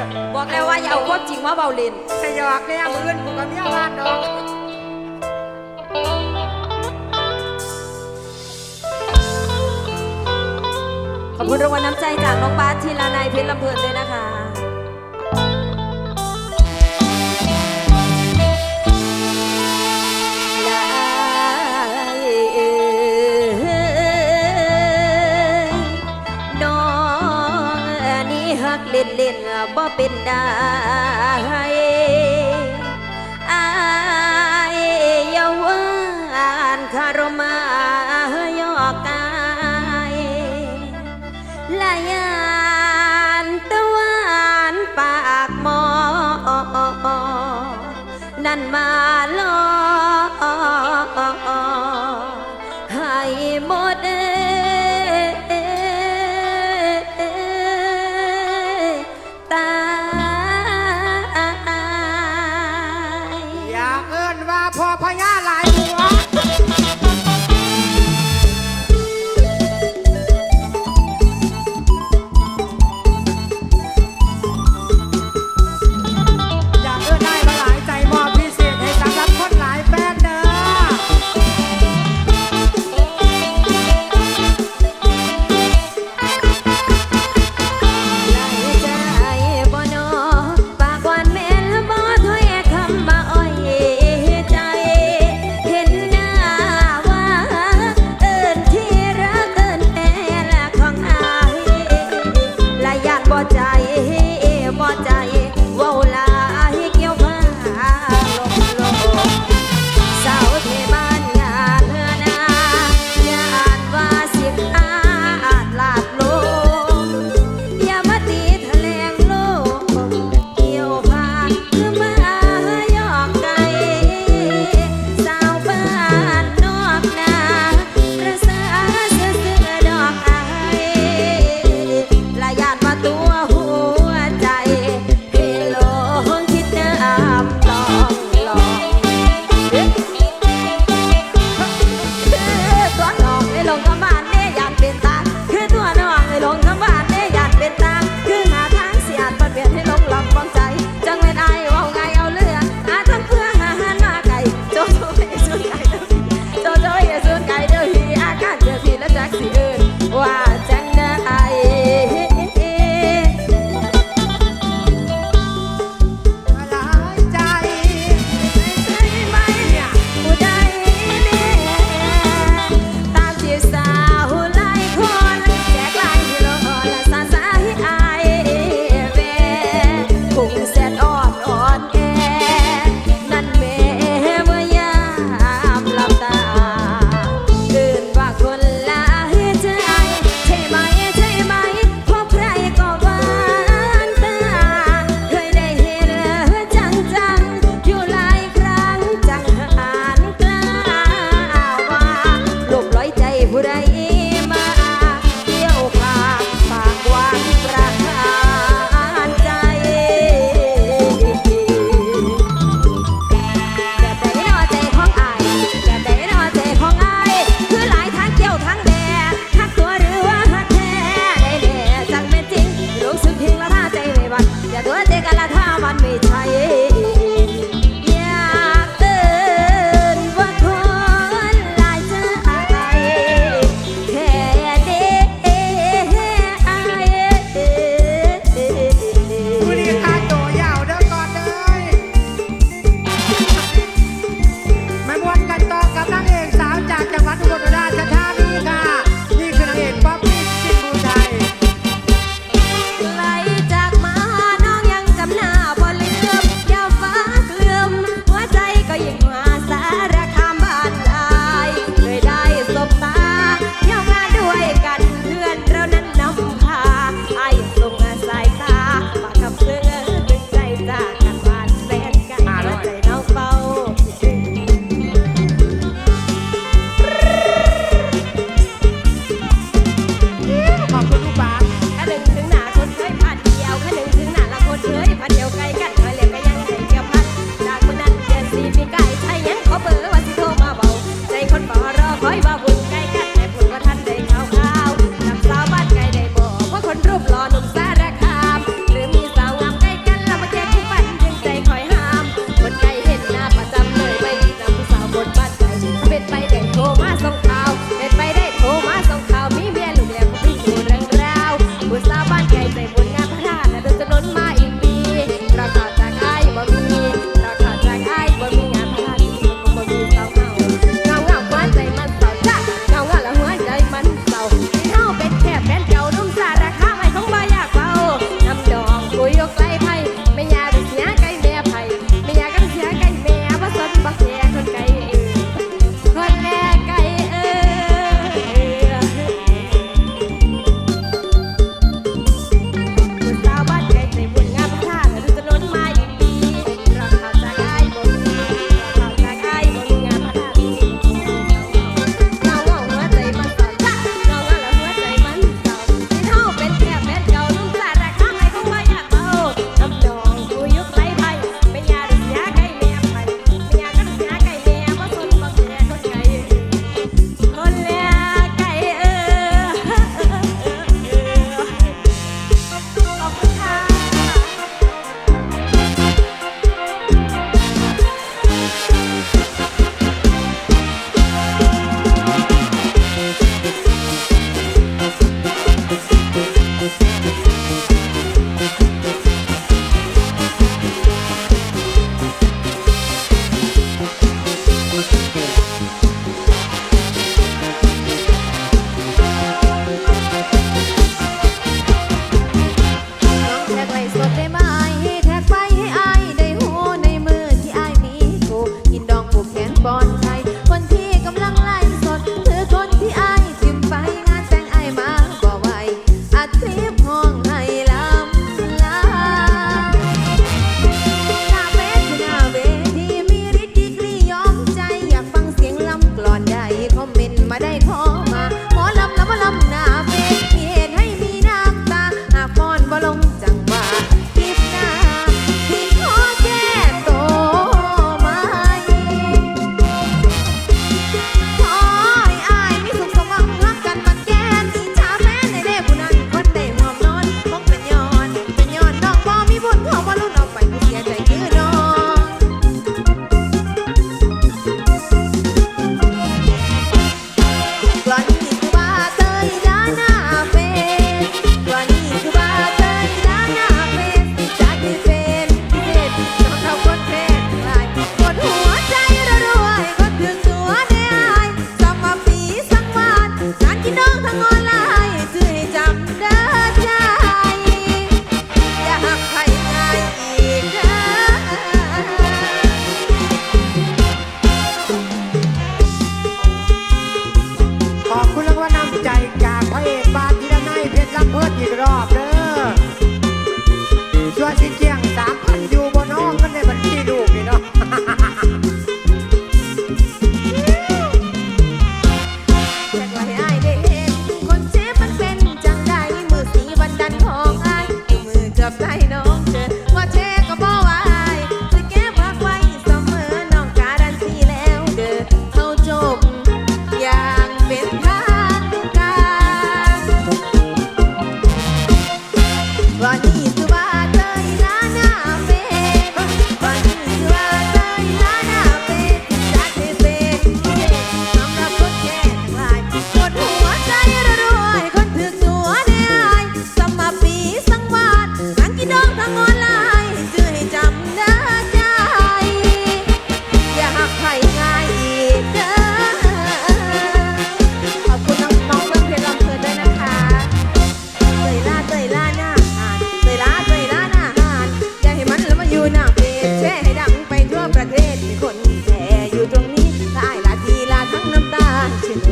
จะบอกแล้วว่าอย่าเอาความจริงมาเบาเล่นจะหยอกเนี่ยมืออื่นกูกับเมียบ้านดอกขอบคุณรางวัลน้ำใจจากน้องบาสทีลานายเพชรลำเพลินด้วยนะคะ กเล่นเล่นบ่เป็นได้อายเยาว่าอ่านคารมายอกกายลายานตะวันปากหมอ นั่นมาลอ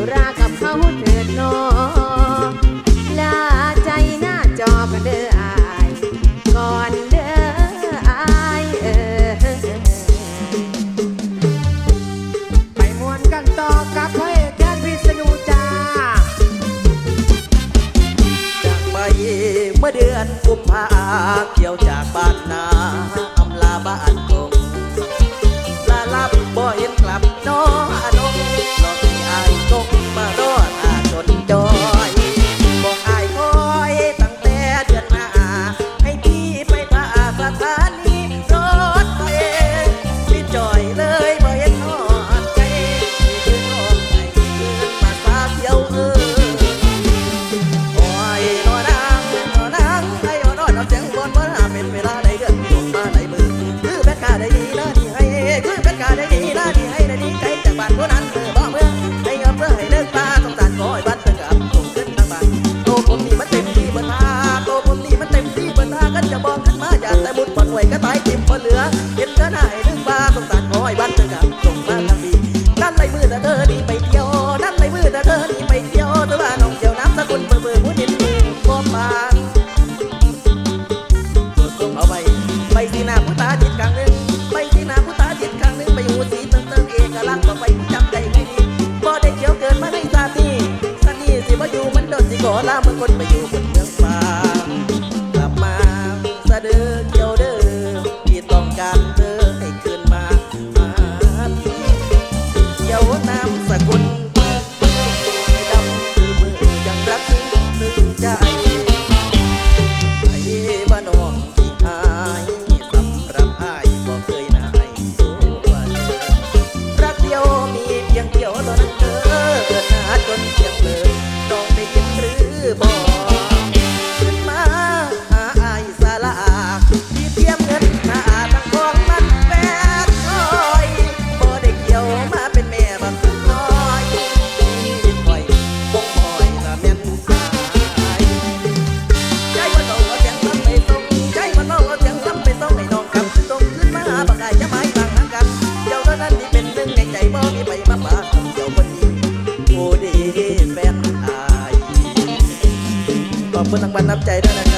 ุรากับเขาเถิดนอลาใจหน้าจอกันเด้ออายก่อนเด้ออายเออไปมวนกันต่อกับพ่ะเอกแดนพิษณุจ้าจากไปเมื่อเดือนกุมภาเกี่ยวจากบ้าน เท่านั้น ก็ลาเมื่ก็ไปอยู่คน คุณรางวัลน้ำใจด้วยนะครับ